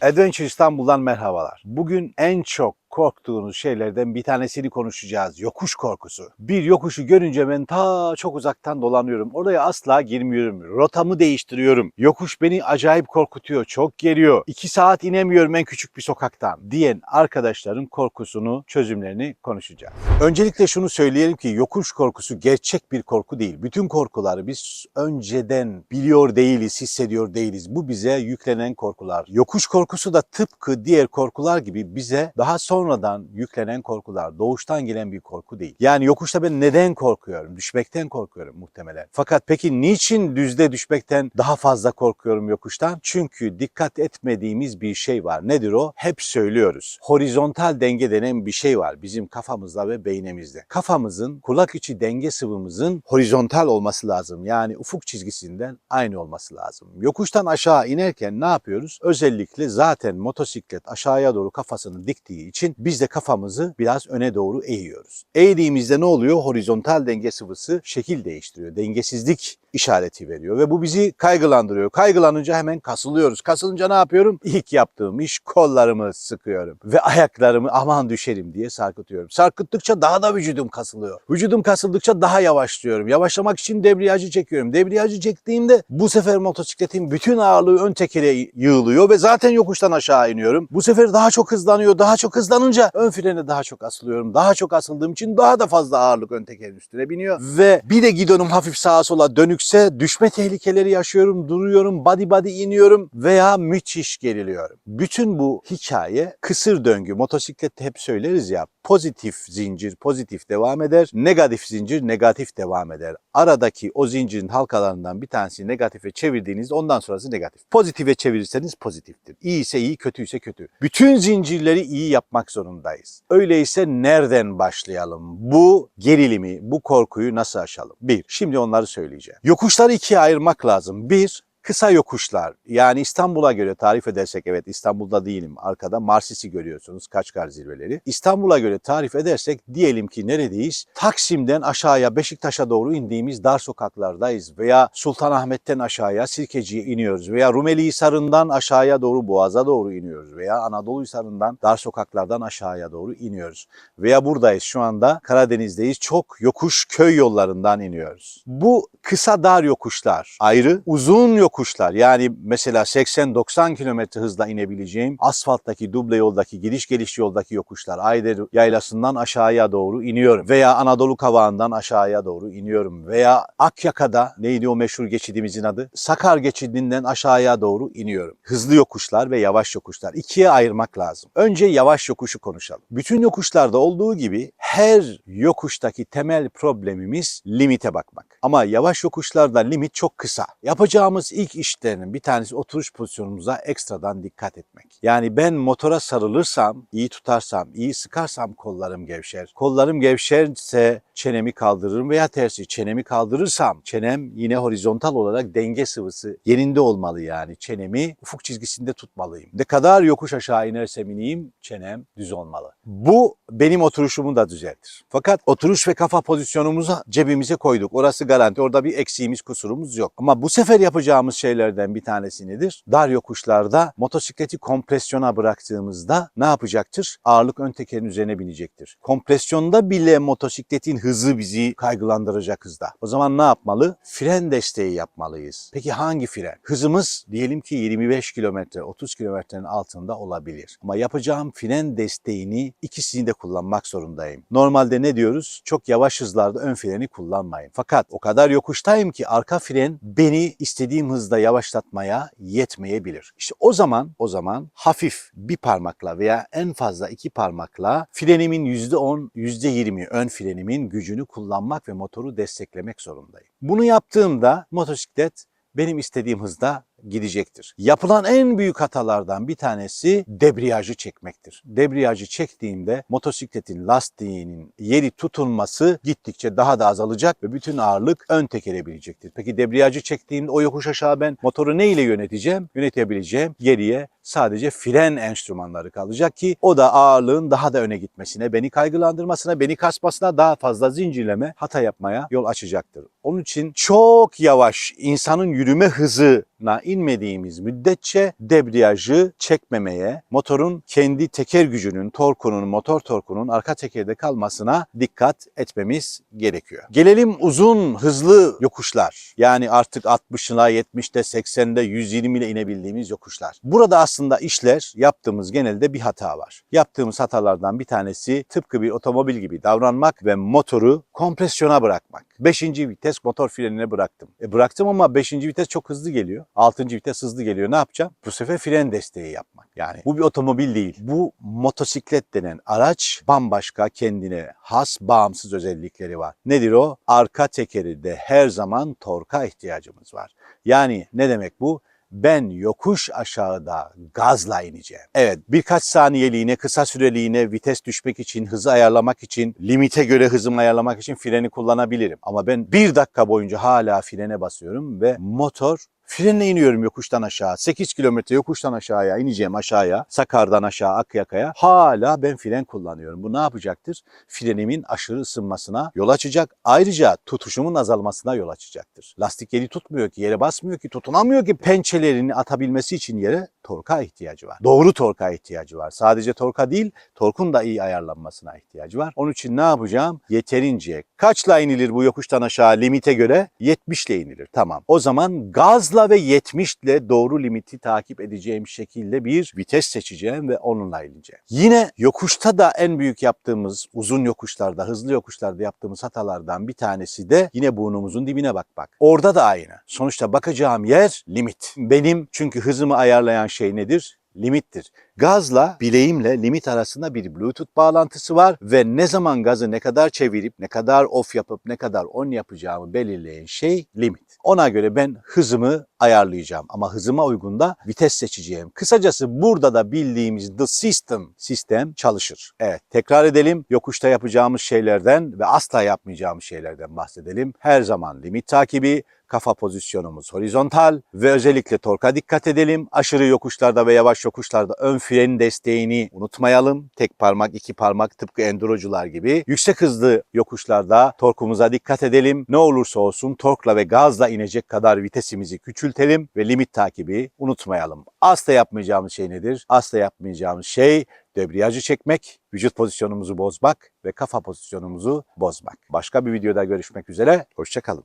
Adventure İstanbul'dan merhabalar. Bugün en çok korktuğunuz şeylerden bir tanesini konuşacağız. Yokuş korkusu. Bir yokuşu görünce ben ta çok uzaktan dolanıyorum. Oraya asla girmiyorum. Rotamı değiştiriyorum. Yokuş beni acayip korkutuyor. Çok geriyor. İki saat inemiyorum en küçük bir sokaktan diyen arkadaşların korkusunu, çözümlerini konuşacağız. Öncelikle şunu söyleyelim ki yokuş korkusu gerçek bir korku değil. Bütün korkuları biz önceden biliyor değiliz, hissediyor değiliz. Bu bize yüklenen korkular. Yokuş korkusu da tıpkı diğer korkular gibi bize daha sonradan yüklenen korkular. Doğuştan gelen bir korku değil. Yani yokuşta ben neden korkuyorum? Düşmekten korkuyorum muhtemelen. Fakat peki niçin düzde düşmekten daha fazla korkuyorum yokuştan? Çünkü dikkat etmediğimiz bir şey var. Nedir o? Hep söylüyoruz. Horizontal denge denen bir şey var bizim kafamızda ve beynimizde. Kafamızın, kulak içi denge sıvımızın horizontal olması lazım. Yani ufuk çizgisinden aynı olması lazım. Yokuştan aşağı inerken ne yapıyoruz? Özellikle zaten motosiklet aşağıya doğru kafasını diktiği için biz de kafamızı biraz öne doğru eğiyoruz. Eğdiğimizde ne oluyor? Horizontal denge sıvısı şekil değiştiriyor. Dengesizlik işareti veriyor ve bu bizi kaygılandırıyor. Kaygılanınca hemen kasılıyoruz. Kasılınca ne yapıyorum? İlk yaptığım iş kollarımı sıkıyorum ve ayaklarımı aman düşerim diye sarkıtıyorum. Sarkıttıkça daha da vücudum kasılıyor. Vücudum kasıldıkça daha yavaşlıyorum. Yavaşlamak için debriyajı çekiyorum. Debriyajı çektiğimde bu sefer motosikletin bütün ağırlığı ön tekere yığılıyor ve zaten yokuştan aşağı iniyorum. Bu sefer daha çok hızlanıyor. Daha çok hızlanınca ön frene daha çok asılıyorum. Daha çok asıldığım için daha da fazla ağırlık ön tekerin üstüne biniyor ve bir de gidonum hafif sağa sola dönükse düşme tehlikeleri yaşıyorum, duruyorum, body body iniyorum veya müthiş geriliyorum. Bütün bu hikaye kısır döngü. Motosiklette hep söyleriz ya pozitif zincir pozitif devam eder, negatif zincir negatif devam eder. Aradaki o zincirin halkalarından bir tanesi negatife çevirdiğinizde ondan sonrası negatif. Pozitife çevirirseniz pozitiftir. İyi ise iyi, kötü ise kötü. Bütün zincirleri iyi yapmak zorundayız. Öyleyse nereden başlayalım? Bu gerilimi, bu korkuyu nasıl aşalım? Bir, şimdi onları söyleyeceğim. Yokuşları ikiye ayırmak lazım. Bir, kısa yokuşlar yani İstanbul'a göre tarif edersek evet İstanbul'da değilim arkada Marsis'i görüyorsunuz Kaçkar zirveleri. İstanbul'a göre tarif edersek diyelim ki neredeyiz? Taksim'den aşağıya Beşiktaş'a doğru indiğimiz dar sokaklardayız veya Sultanahmet'ten aşağıya Sirkeci'ye iniyoruz veya Rumeli Hisarı'ndan aşağıya doğru Boğaz'a doğru iniyoruz veya Anadolu Hisarı'ndan dar sokaklardan aşağıya doğru iniyoruz. Veya buradayız şu anda Karadeniz'deyiz çok yokuş köy yollarından iniyoruz. Bu kısa dar yokuşlar ayrı uzun yokuşlar yani mesela 80-90 kilometre hızla inebileceğim asfalttaki duble yoldaki gidiş geliş yoldaki yokuşlar Ayder yaylasından aşağıya doğru iniyorum veya Anadolu kavağından aşağıya doğru iniyorum veya Akyaka'da neydi o meşhur geçidimizin adı Sakar geçidinden aşağıya doğru iniyorum. Hızlı yokuşlar ve yavaş yokuşlar ikiye ayırmak lazım. Önce yavaş yokuşu konuşalım. Bütün yokuşlarda olduğu gibi her yokuştaki temel problemimiz limite bakmak. Ama yavaş yokuşlarda limit çok kısa. Yapacağımız ilk işlerinin bir tanesi oturuş pozisyonumuza ekstradan dikkat etmek. Yani ben motora sarılırsam, iyi tutarsam, iyi sıkarsam kollarım gevşer. Kollarım gevşerse çenemi kaldırırım veya tersi çenemi kaldırırsam çenem yine horizontal olarak denge sıvısı yerinde olmalı yani. Çenemi ufuk çizgisinde tutmalıyım. Ne kadar yokuş aşağı inersem ineyim çenem düz olmalı. Bu benim oturuşumu da düzeltir. Fakat oturuş ve kafa pozisyonumuzu cebimize koyduk. Orası garanti. Orada bir eksiğimiz, kusurumuz yok. Ama bu sefer yapacağımız şeylerden bir tanesi nedir? Dar yokuşlarda motosikleti kompresyona bıraktığımızda ne yapacaktır? Ağırlık ön tekerin üzerine binecektir. Kompresyonda bile motosikletin hızı bizi kaygılandıracak hızda. O zaman ne yapmalı? Fren desteği yapmalıyız. Peki hangi fren? Hızımız diyelim ki 25 kilometre, 30 kilometrenin altında olabilir. Ama yapacağım fren desteğini ikisini de kullanmak zorundayım. Normalde ne diyoruz? Çok yavaş hızlarda ön freni kullanmayın. Fakat o kadar yokuştayım ki arka fren beni istediğim hızda yavaşlatmaya yetmeyebilir. İşte o zaman o zaman hafif bir parmakla veya en fazla iki parmakla frenimin %10, %20 ön frenimin gücünü kullanmak ve motoru desteklemek zorundayım. Bunu yaptığımda motosiklet benim istediğim hızda gidecektir. Yapılan en büyük hatalardan bir tanesi debriyajı çekmektir. Debriyajı çektiğimde motosikletin lastiğinin yeri tutunması gittikçe daha da azalacak ve bütün ağırlık ön tekere binecektir. Peki debriyajı çektiğimde o yokuş aşağı ben motoru ne ile yöneteceğim? Yönetebileceğim geriye sadece fren enstrümanları kalacak ki o da ağırlığın daha da öne gitmesine, beni kaygılandırmasına, beni kasmasına daha fazla zincirleme hata yapmaya yol açacaktır. Onun için çok yavaş insanın yürüme hızına inmediğimiz müddetçe debriyajı çekmemeye, motorun kendi teker gücünün, torkunun, motor torkunun arka tekerde kalmasına dikkat etmemiz gerekiyor. Gelelim uzun, hızlı yokuşlar. Yani artık 60'ına, 70'te, 80'de, 120 ile inebildiğimiz yokuşlar. Burada aslında işler yaptığımız genelde bir hata var. Yaptığımız hatalardan bir tanesi tıpkı bir otomobil gibi davranmak ve motoru kompresyona bırakmak. 5. vites motor frenine bıraktım. E bıraktım ama 5. vites çok hızlı geliyor. 6. vites hızlı geliyor. Ne yapacağım? Bu sefer fren desteği yapmak. Yani bu bir otomobil değil. Bu motosiklet denen araç bambaşka kendine has bağımsız özellikleri var. Nedir o? Arka tekerinde her zaman torka ihtiyacımız var. Yani ne demek bu? ben yokuş aşağıda gazla ineceğim. Evet birkaç saniyeliğine kısa süreliğine vites düşmek için hızı ayarlamak için limite göre hızımı ayarlamak için freni kullanabilirim. Ama ben bir dakika boyunca hala frene basıyorum ve motor Frenle iniyorum yokuştan aşağı. 8 kilometre yokuştan aşağıya ineceğim aşağıya. Sakar'dan aşağı Akyaka'ya. Hala ben fren kullanıyorum. Bu ne yapacaktır? Frenimin aşırı ısınmasına yol açacak. Ayrıca tutuşumun azalmasına yol açacaktır. Lastik yeri tutmuyor ki, yere basmıyor ki, tutunamıyor ki. Pençelerini atabilmesi için yere torka ihtiyacı var. Doğru torka ihtiyacı var. Sadece torka değil, torkun da iyi ayarlanmasına ihtiyacı var. Onun için ne yapacağım? Yeterince. Kaçla inilir bu yokuştan aşağı limite göre? 70 ile inilir. Tamam. O zaman gazla ve 70 ile doğru limiti takip edeceğim şekilde bir vites seçeceğim ve onunla ineceğim. Yine yokuşta da en büyük yaptığımız uzun yokuşlarda, hızlı yokuşlarda yaptığımız hatalardan bir tanesi de yine burnumuzun dibine bakmak. Orada da aynı. Sonuçta bakacağım yer limit. Benim çünkü hızımı ayarlayan şey nedir? limittir. Gazla bileğimle limit arasında bir bluetooth bağlantısı var ve ne zaman gazı ne kadar çevirip ne kadar off yapıp ne kadar on yapacağımı belirleyen şey limit. Ona göre ben hızımı ayarlayacağım ama hızıma uygun da vites seçeceğim. Kısacası burada da bildiğimiz the system sistem çalışır. Evet tekrar edelim. Yokuşta yapacağımız şeylerden ve asla yapmayacağımız şeylerden bahsedelim. Her zaman limit takibi, kafa pozisyonumuz horizontal ve özellikle torka dikkat edelim. Aşırı yokuşlarda ve yavaş yokuşlarda ön fren desteğini unutmayalım. Tek parmak, iki parmak tıpkı endurocular gibi. Yüksek hızlı yokuşlarda torkumuza dikkat edelim. Ne olursa olsun torkla ve gazla inecek kadar vitesimizi küçültelim ve limit takibi unutmayalım. Asla yapmayacağımız şey nedir? Asla yapmayacağımız şey debriyajı çekmek, vücut pozisyonumuzu bozmak ve kafa pozisyonumuzu bozmak. Başka bir videoda görüşmek üzere. Hoşçakalın.